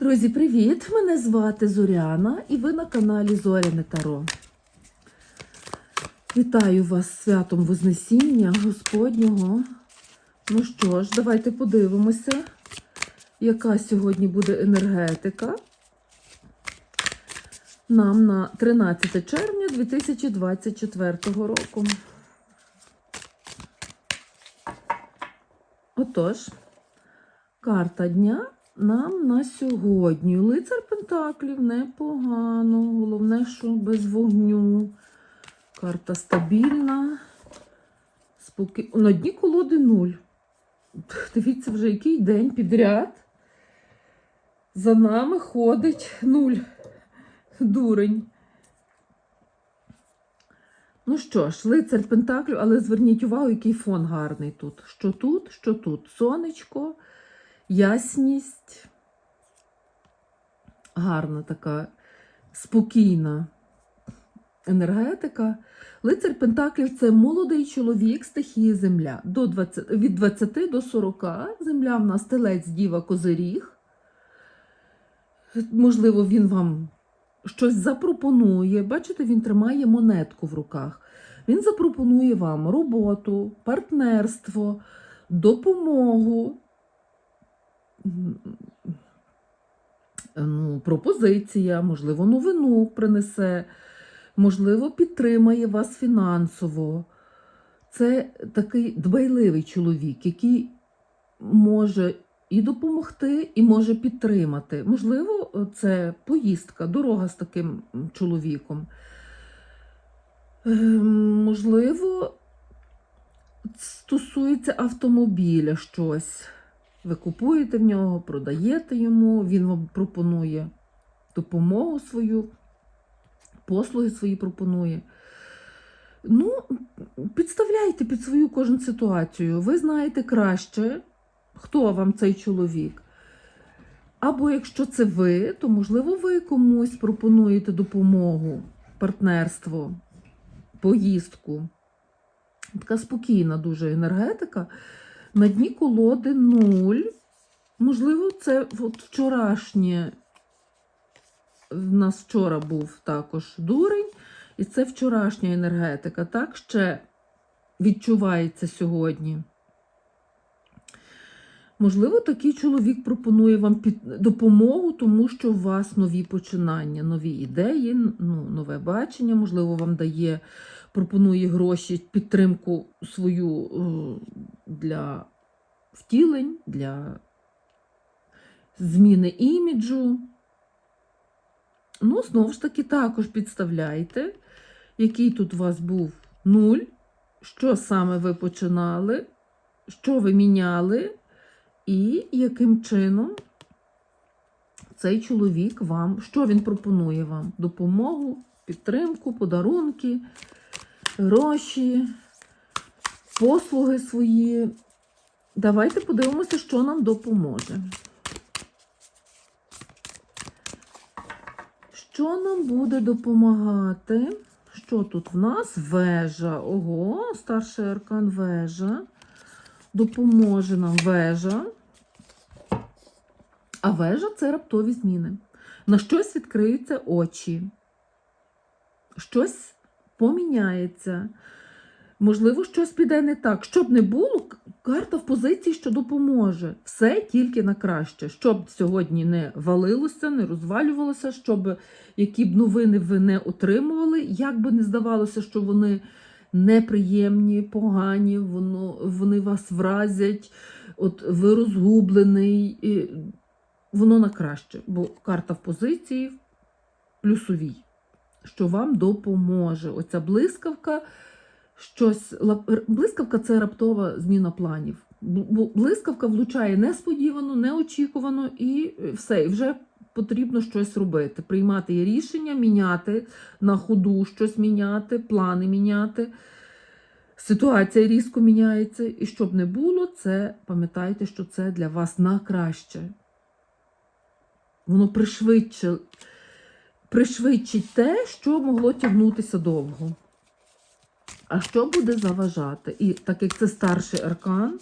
Друзі, привіт! Мене звати Зоряна і ви на каналі Зоряне Таро. Вітаю вас святом Вознесіння Господнього. Ну що ж, давайте подивимося, яка сьогодні буде енергетика нам на 13 червня 2024 року. Отож, карта дня нам на сьогодні. Лицар Пентаклів непогано. Головне, що без вогню. Карта стабільна. Споки... На дні колоди нуль. Дивіться, вже який день підряд. За нами ходить нуль. Дурень. Ну що ж, лицар Пентаклів, але зверніть увагу, який фон гарний тут. Що тут, що тут? Сонечко, ясність. Гарна така спокійна енергетика. Лицар Пентаклів це молодий чоловік стихії Земля. До 20, від 20 до 40 земля в нас телець Діва Козиріг. Можливо, він вам щось запропонує. Бачите, він тримає монетку в руках. Він запропонує вам роботу, партнерство, допомогу, ну, пропозиція, можливо, новину принесе, можливо, підтримає вас фінансово. Це такий дбайливий чоловік, який може і допомогти, і може підтримати. Можливо, це поїздка, дорога з таким чоловіком. Ем, Можливо, стосується автомобіля щось. Ви купуєте в нього, продаєте йому, він вам пропонує допомогу свою, послуги свої пропонує. Ну, підставляйте під свою кожну ситуацію. Ви знаєте краще, хто вам цей чоловік. Або якщо це ви, то можливо ви комусь пропонуєте допомогу, партнерство, поїздку. Така спокійна дуже енергетика. На дні колоди нуль. Можливо, це от вчорашнє. В нас вчора був також дурень, і це вчорашня енергетика. Так ще відчувається сьогодні. Можливо, такий чоловік пропонує вам під... допомогу, тому що у вас нові починання, нові ідеї, ну, нове бачення, можливо, вам дає, пропонує гроші, підтримку свою е, для втілень, для зміни іміджу. Ну, знову ж таки, також підставляйте, який тут у вас був нуль, що саме ви починали, що ви міняли. І яким чином цей чоловік вам, що він пропонує вам? Допомогу, підтримку, подарунки, гроші, послуги свої. Давайте подивимося, що нам допоможе. Що нам буде допомагати? Що тут в нас? Вежа. Ого, старший аркан вежа. Допоможе нам вежа. А вежа це раптові зміни. На щось відкриються очі, щось поміняється. Можливо, щось піде не так. Щоб не було, карта в позиції, що допоможе. Все тільки на краще. Щоб сьогодні не валилося, не розвалювалося, щоб які б новини ви не отримували, як би не здавалося, що вони неприємні, погані, воно, вони вас вразять, от ви розгублений. І воно на краще, бо карта в позиції плюсовій, що вам допоможе. Оця блискавка, щось, блискавка це раптова зміна планів. Блискавка влучає несподівано, неочікувано і все, і вже потрібно щось робити, приймати рішення, міняти на ходу щось міняти, плани міняти. Ситуація різко міняється, і щоб не було, це пам'ятайте, що це для вас на краще. Воно пришвидшить, пришвидшить те, що могло тягнутися довго. А що буде заважати? І так як це старший аркан,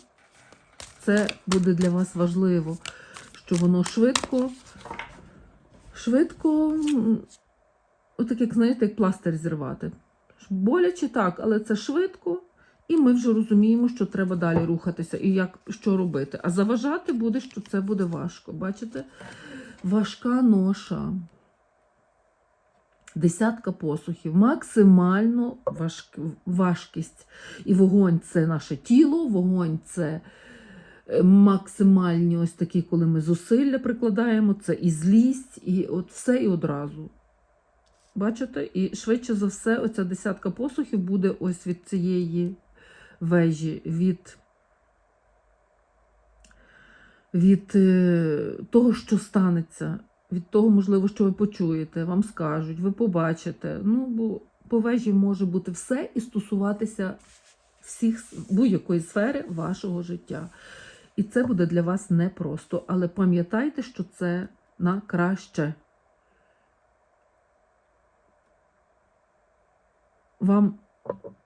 це буде для вас важливо, що воно швидко швидко, отак, як знаєте, як пластир зірвати. Боляче так, але це швидко, і ми вже розуміємо, що треба далі рухатися і як що робити. А заважати буде, що це буде важко. Бачите? Важка ноша. Десятка посухів, максимально важк... важкість. І вогонь це наше тіло, вогонь це е, максимальні ось такі, коли ми зусилля прикладаємо, це і злість, і от все і одразу. Бачите? І швидше за все, оця десятка посухів буде ось від цієї вежі, від, від е, того, що станеться, від того, можливо, що ви почуєте, вам скажуть, ви побачите. Ну, бо по вежі може бути все і стосуватися всіх будь-якої сфери вашого життя. І це буде для вас непросто. Але пам'ятайте, що це на краще. Вам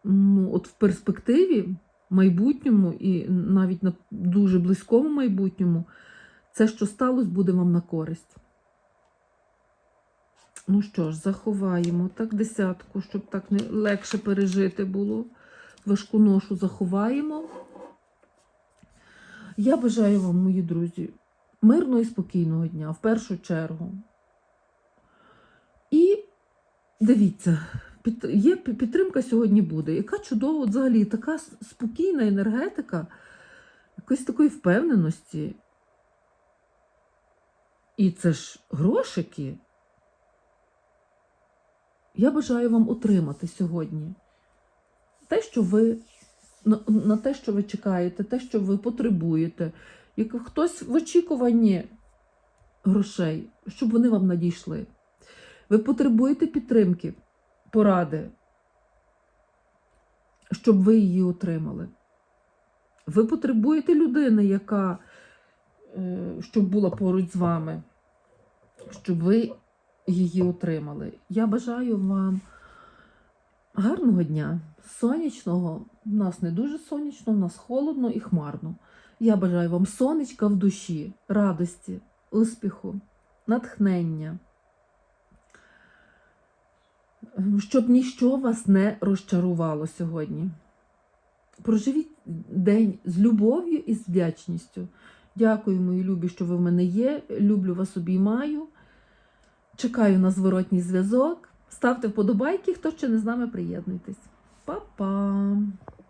ну, от в перспективі, майбутньому і навіть на дуже близькому майбутньому, це, що сталося, буде вам на користь. Ну що ж, заховаємо так десятку, щоб так не легше пережити було. Важку ношу заховаємо. Я бажаю вам, мої друзі, мирного і спокійного дня в першу чергу. І дивіться, під, є підтримка сьогодні буде. Яка чудова, взагалі, така спокійна енергетика, якоїсь такої впевненості. І це ж грошики. Я бажаю вам отримати сьогодні те, що ви на, те, що ви чекаєте, те, що ви потребуєте. Як хтось в очікуванні грошей, щоб вони вам надійшли. Ви потребуєте підтримки, поради, щоб ви її отримали. Ви потребуєте людини, яка е, щоб була поруч з вами, щоб ви її отримали. Я бажаю вам гарного дня, сонячного. У нас не дуже сонячно, у нас холодно і хмарно. Я бажаю вам сонечка в душі, радості, успіху, натхнення. Щоб ніщо вас не розчарувало сьогодні. Проживіть день з любов'ю і з вдячністю. Дякую, мої любі, що ви в мене є. Люблю вас обіймаю. Чекаю на зворотній зв'язок. Ставте вподобайки, хто ще не з нами приєднуйтесь. Па-па!